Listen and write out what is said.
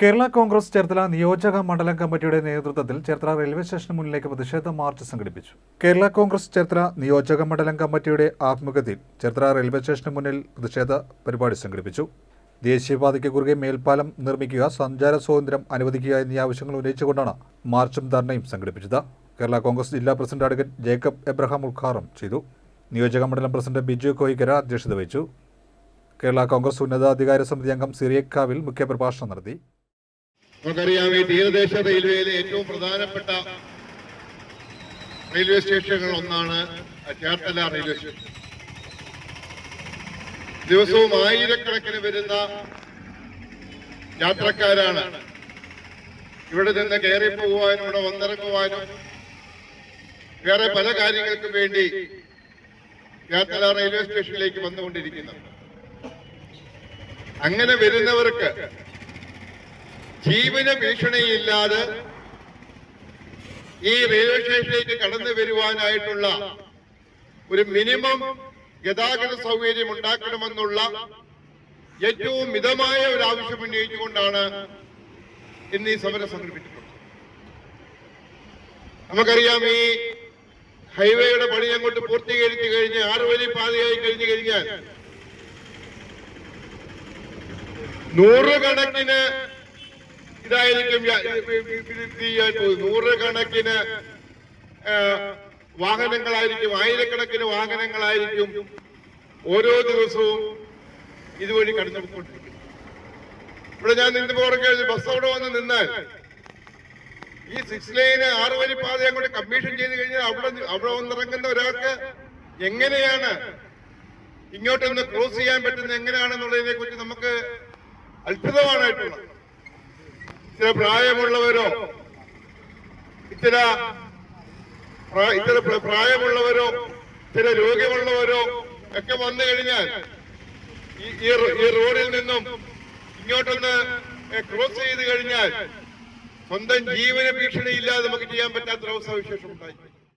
കേരള കോൺഗ്രസ് ചേർത്തല നിയോജക മണ്ഡലം കമ്മിറ്റിയുടെ നേതൃത്വത്തിൽ ചേർത്തല റെയിൽവേ സ്റ്റേഷന് മുന്നിലേക്ക് പ്രതിഷേധ മാർച്ച് സംഘടിപ്പിച്ചു. കേരള കോൺഗ്രസ് ചേർത്തല നിയോജക മണ്ഡലം കമ്മിറ്റിയുടെ ആഭിമുഖ്യത്തിൽ ചേർത്തല റെയിൽവേ സ്റ്റേഷന് മുന്നിൽ പ്രതിഷേധ പരിപാടി സംഘടിപ്പിച്ചു. ദേശീയപാതയ്ക്ക് കുറുകെ മേൽപ്പാലം നിർമ്മിക്കുക സഞ്ചാര സ്വാതന്ത്ര്യം അനുവദിക്കുക എന്നീ ആവശ്യങ്ങൾ ഉന്നയിച്ചുകൊണ്ടാണ് മാർച്ചും ധർണയും സംഘടിപ്പിച്ചത്. കേരള കോൺഗ്രസ് ജില്ലാ പ്രസിഡന്റ് അഡ്വക്കേറ്റ് ജേക്കബ് എബ്രഹാം ഉദ്ഘാടനം ചെയ്തു. നിയോജക മണ്ഡലം പ്രസിഡന്റ് ബിജു കോയിക്കര അധ്യക്ഷത വഹിച്ചു. കേരള കോൺഗ്രസ് ഉന്നതാധികാര സമിതി അംഗം സിറിയക്കാവിൽ മുഖ്യപ്രഭാഷണം നടത്തി. നമുക്കറിയാം ഈ തീരദേശ റെയിൽവേയിലെ ഏറ്റവും പ്രധാനപ്പെട്ട റെയിൽവേ സ്റ്റേഷനുകൾ ഒന്നാണ് ചേർത്തല റെയിൽവേ സ്റ്റേഷൻ. ദിവസവും ആയിരക്കണക്കിന് വരുന്ന യാത്രക്കാരാണ് ഇവിടെ നിന്ന് കയറി പോകുവാനും ഇവിടെ വന്നിറങ്ങുവാനും വേറെ പല കാര്യങ്ങൾക്കും വേണ്ടി ചേർത്തല റെയിൽവേ സ്റ്റേഷനിലേക്ക് വന്നുകൊണ്ടിരിക്കുന്നത് അങ്ങനെ വരുന്നവർക്ക് ജീവന ഭീഷണിയില്ലാതെ ഈ റെയിൽവേ സ്റ്റേഷനിലേക്ക് കടന്നു വരുവാനായിട്ടുള്ള ഒരു മിനിമം ഗതാഗത സൗകര്യം ഉണ്ടാക്കണമെന്നുള്ള ഏറ്റവും മിതമായ ഒരു ആവശ്യം ഉന്നയിച്ചുകൊണ്ടാണ് ഇന്ന് ഈ സമരം സംഘടിപ്പിച്ചിട്ടുള്ളത്. നമുക്കറിയാം ഈ ഹൈവേയുടെ പണി അങ്ങോട്ട് പൂർത്തീകരിച്ചു കഴിഞ്ഞ് ആറുവരി പാതയായി കഴിഞ്ഞു കഴിഞ്ഞാൽ നൂറുകണക്കിന് ഇതായിരിക്കും. നൂറുകണക്കിന് വാഹനങ്ങളായിരിക്കും ആയിരക്കണക്കിന് വാഹനങ്ങളായിരിക്കും ഓരോ ദിവസവും ഇതുവഴി കടന്നുപോയിക്കൊണ്ടിരിക്കുന്നത് ഇവിടെ ഞാൻ നിന്ന് പുറകെ ബസ് അവിടെ വന്ന് നിന്നാൽ ഈ സിക്സ് ലൈന് ആറ് വരി പാത അങ്ങോട്ട് കമ്മീഷൻ ചെയ്ത് കഴിഞ്ഞാൽ അവിടെ അവിടെ വന്നിറങ്ങുന്ന ഒരാൾക്ക് എങ്ങനെയാണ് ഇങ്ങോട്ടൊന്ന് ക്രോസ് ചെയ്യാൻ പറ്റുന്നത് എങ്ങനെയാണെന്നുള്ളതിനെ കുറിച്ച് നമുക്ക് അത്ഭുതമാണായിട്ടുള്ളത് ചില പ്രായമുള്ളവരോ? പ്രാ- ഇത്തര പ്രായമുള്ളവരോ? ചില രോഗമുള്ളവരോ ഒക്കെ വന്നു കഴിഞ്ഞാൽ ഈ റോഡിൽ നിന്നും ഇങ്ങോട്ടൊന്ന് ക്രോസ് ചെയ്ത് കഴിഞ്ഞാൽ സ്വന്തം ജീവന ഭീഷണി ഇല്ലാതെ നമുക്ക് ചെയ്യാൻ പറ്റാത്തൊരവസ്ഥ വിശേഷം ഉണ്ടായി.